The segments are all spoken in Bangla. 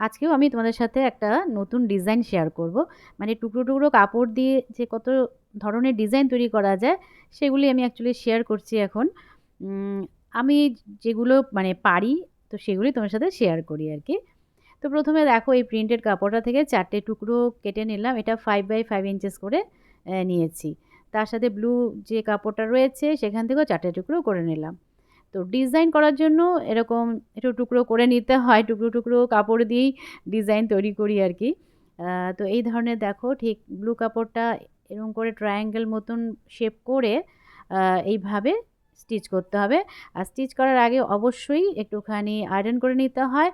আজকেও আমি তোমাদের সাথে একটা নতুন ডিজাইন শেয়ার করব। মানে টুকরো টুকরো কাপড় দিয়ে যে কত ধরনের ডিজাইন তৈরি করা যায়, সেগুলি আমি অ্যাকচুয়ালি শেয়ার করছি এখন। আমি যেগুলো মানে পারি, তো সেগুলি তোমার সাথে শেয়ার করি আর কি। তো প্রথমে দেখো এই প্রিন্টেড কাপড়টা থেকে চারটে টুকরো কেটে নিলাম, এটা ফাইভ বাই ফাইভ ইঞ্চেস করে নিয়েছি। তার সাথে ব্লু যে কাপড়টা রয়েছে, সেখান থেকেও চারটে টুকরো করে নিলাম। তো ডিজাইন করার জন্য এরকম একটু টুকরো করে নিতে হয়, টুকরো টুকরো কাপড় দিয়েই ডিজাইন তৈরি করি আর কি তো এই ধরনের দেখো ঠিক ব্লু কাপড়টা এরকম করে ট্রায়াঙ্গেল মতন শেপ করে এইভাবে স্টিচ করতে হবে। আর স্টিচ করার আগে অবশ্যই একটুখানি আয়রন করে নিতে হয়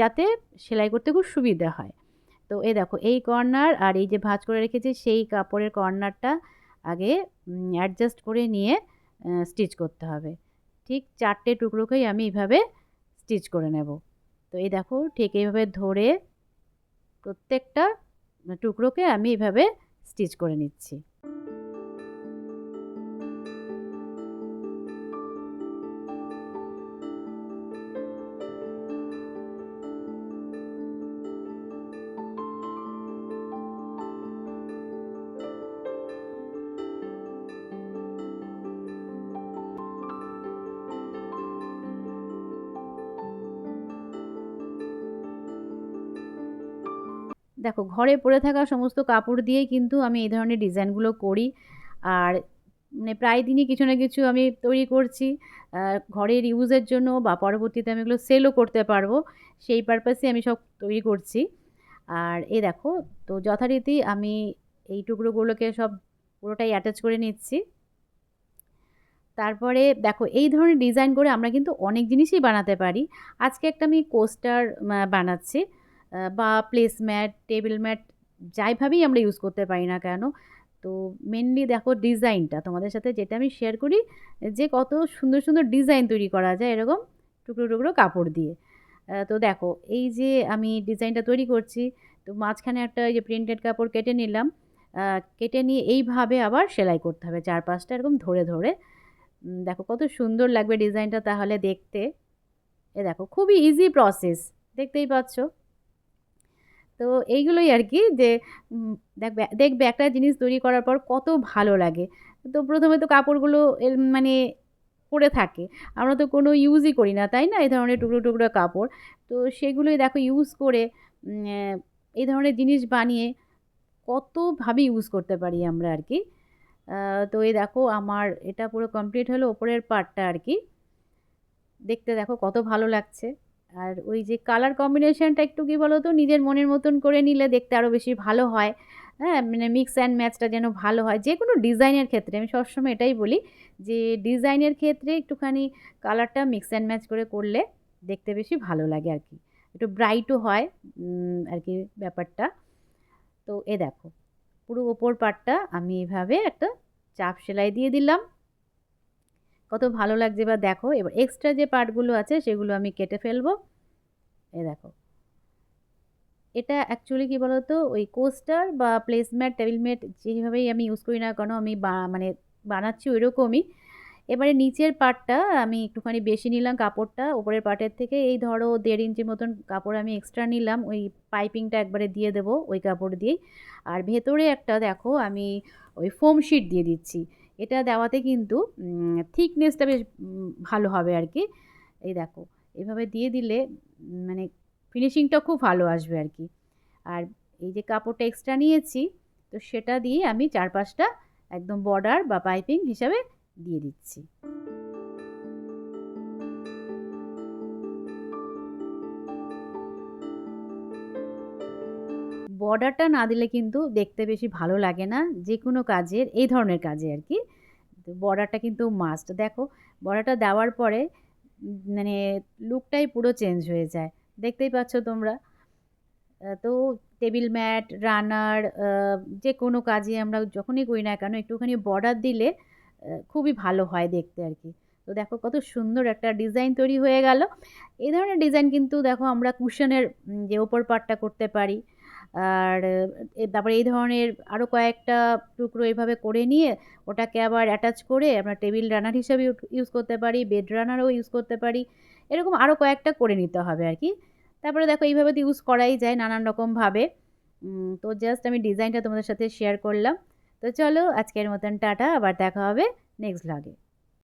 যাতে সেলাই করতে খুব সুবিধা হয়। তো এই দেখো এই কর্নার আর এই যে ভাঁজ করে রেখেছি সেই কাপড়ের কর্নারটা আগে অ্যাডজাস্ট করে নিয়ে স্টিচ করতে হবে। ঠিক চারটে টুকরোকেই আমি এইভাবে স্টিচ করে নেব। তো এই দেখো ঠিক এইভাবে ধরে প্রত্যেকটা টুকরোকে আমি এইভাবে স্টিচ করে নিচ্ছি। দেখো, ঘরে পরে থাকা সমস্ত কাপড় দিয়েই কিন্তু আমি এই ধরনের ডিজাইনগুলো করি। আর মানে প্রায় দিনই কিছু না কিছু আমি তৈরি করছি। ঘরের ইউজের জন্য বা পরবর্তীতে আমি এগুলো সেলও করতে পারব, সেই পারপাসে আমি সব তৈরি করছি। আর এ দেখো, তো যথারীতি আমি এই টুকরোগুলোকে সব পুরোটাই অ্যাটাচ করে নিচ্ছি। তারপরে দেখো, এই ধরনের ডিজাইন করে আমরা কিন্তু অনেক জিনিসই বানাতে পারি। আজকে একটা আমি কোস্টার বানাচ্ছি। বা প্লেস ম্যাট টেবিল ম্যাট যাইভাবেই আমরা ইউজ করতে পারি না কেন। তো মেনলি দেখো ডিজাইনটা তোমাদের সাথে যেটা আমি শেয়ার করি, যে কত সুন্দর সুন্দর ডিজাইন তৈরি করা যায় এরকম টুকরো টুকরো কাপড় দিয়ে। তো দেখো এই যে আমি ডিজাইনটা তৈরি করছি, তো মাঝখানে একটা যে প্রিন্টেড কাপড় কেটে নিলাম কেটে নিয়ে এইভাবে আবার সেলাই করতে হবে চার পাঁচটা এরকম ধরে ধরে। দেখো কত সুন্দর লাগবে ডিজাইনটা তাহলে দেখতে। এ দেখো খুবই ইজি প্রসেস দেখতেই পাচ্ছ। তো এইগুলোই আর কি যে দেখবে দেখবে একটা জিনিস তৈরি করার পর কত ভালো লাগে। তো প্রথমে তো কাপড়গুলো মানে পরে থাকে। আমরা তো কোনো ইউজই করি না, তাই না? এই ধরনের টুকরো টুকরো কাপড়। তো সেগুলোই দেখো ইউজ করে এই ধরনের জিনিস বানিয়ে কতভাবে ইউজ করতে পারি আমরা আর কি তো এই দেখো আমার এটা পুরো কমপ্লিট হলো, ওপরের পার্টটা আর কি দেখতে দেখো কত ভালো লাগছে। আর ওই যে কালার কম্বিনেশনটা একটু কী বলো তো নিজের মনের মতন করে নিলে দেখতে আরও বেশি ভালো হয়। হ্যাঁ মানে মিক্স অ্যান্ড ম্যাচটা যেন ভালো হয়। যে কোনো ডিজাইনের ক্ষেত্রে, আমি সবসময় এটাই বলি যে ডিজাইনের ক্ষেত্রে একটুখানি কালারটা মিক্স অ্যান্ড ম্যাচ করে করলে দেখতে বেশি ভালো লাগে আর কি। একটু ব্রাইটও হয় আর কি ব্যাপারটা। তো এ দেখো, পুরো ওপর পাটটা আমি এভাবে একটা চাপ সেলাই দিয়ে দিলাম। কত ভালো লাগছে বা দেখো, এবার এক্সট্রা যে পার্টগুলো আছে, সেগুলো আমি কেটে ফেলব। এ দেখো। এটা অ্যাকচুয়ালি কী বলতো, ওই কোস্টার বা প্লেসম্যাট টেবিল ম্যাট যেভাবেই আমি ইউজ করি না কেন, আমি মানে বানাচ্ছি ওই রকমই এবারে নিচের পার্টটা আমি একটুখানি বেশি নিলাম কাপড়টা, ওপরের পার্টের থেকে এই ধরো দেড় ইঞ্চি মতন কাপড় আমি এক্সট্রা নিলাম, ওই পাইপিংটা একবারে দিয়ে দেবো ওই কাপড় দিয়েই। আর ভেতরে একটা দেখো, আমি ওই ফোম শিট দিয়ে দিচ্ছি। এটা দেওয়াতে কিন্তু থিকনেসটা বেশ ভালো হবে আর কি এই দেখো, এভাবে দিয়ে দিলে মানে ফিনিশিংটা খুব ভালো আসবে আর কি আর এই যে কাপড়টা এক্সট্রা নিয়েছি, তো সেটা দিয়ে আমি চারপাশটা একদম বর্ডার বা পাইপিং হিসাবে দিয়ে দিচ্ছি। বর্ডারটা না দিলে কিন্তু দেখতে বেশি ভালো লাগে না যে কোনো কাজের, এই ধরনের কাজে আর কি। বর্ডারটা কিন্তু মাস্ট দেখো বর্ডারটা দেওয়ার পরে মানে লুকটাই পুরো চেঞ্জ হয়ে যায়। দেখতেই পাচ্ছ তোমরা? তো টেবিল ম্যাট রানার যে কোনো কাজে আমরা যখনই করি না কেন, একটুখানি বর্ডার দিলে খুবই ভালো হয় দেখতে আর কি। তো দেখো কত সুন্দর একটা ডিজাইন তৈরি হয়ে গেল। এই ধরনের ডিজাইন কিন্তু দেখো আমরা কুশনের যে ওপর পার্টটা করতে পারি আর তারপরে এই ধরনের আরও কয়েকটা টুকরো এভাবে করে নিয়ে ওটাকে আবার অ্যাটাচ করে আমরা টেবিল রানার হিসাবে ইউজ করতে পারি বেড রানারও ইউজ করতে পারি। এরকম আরও কয়েকটা করে নিতে হবে আর কি। তারপরে দেখো এইভাবে তো ইউজ করাই যায় নানান রকমভাবে তো জাস্ট আমি ডিজাইনটা তোমাদের সাথে শেয়ার করলাম। তো চলো আজকের মতন টাটা, আবার দেখা হবে নেক্সট ভ্লগে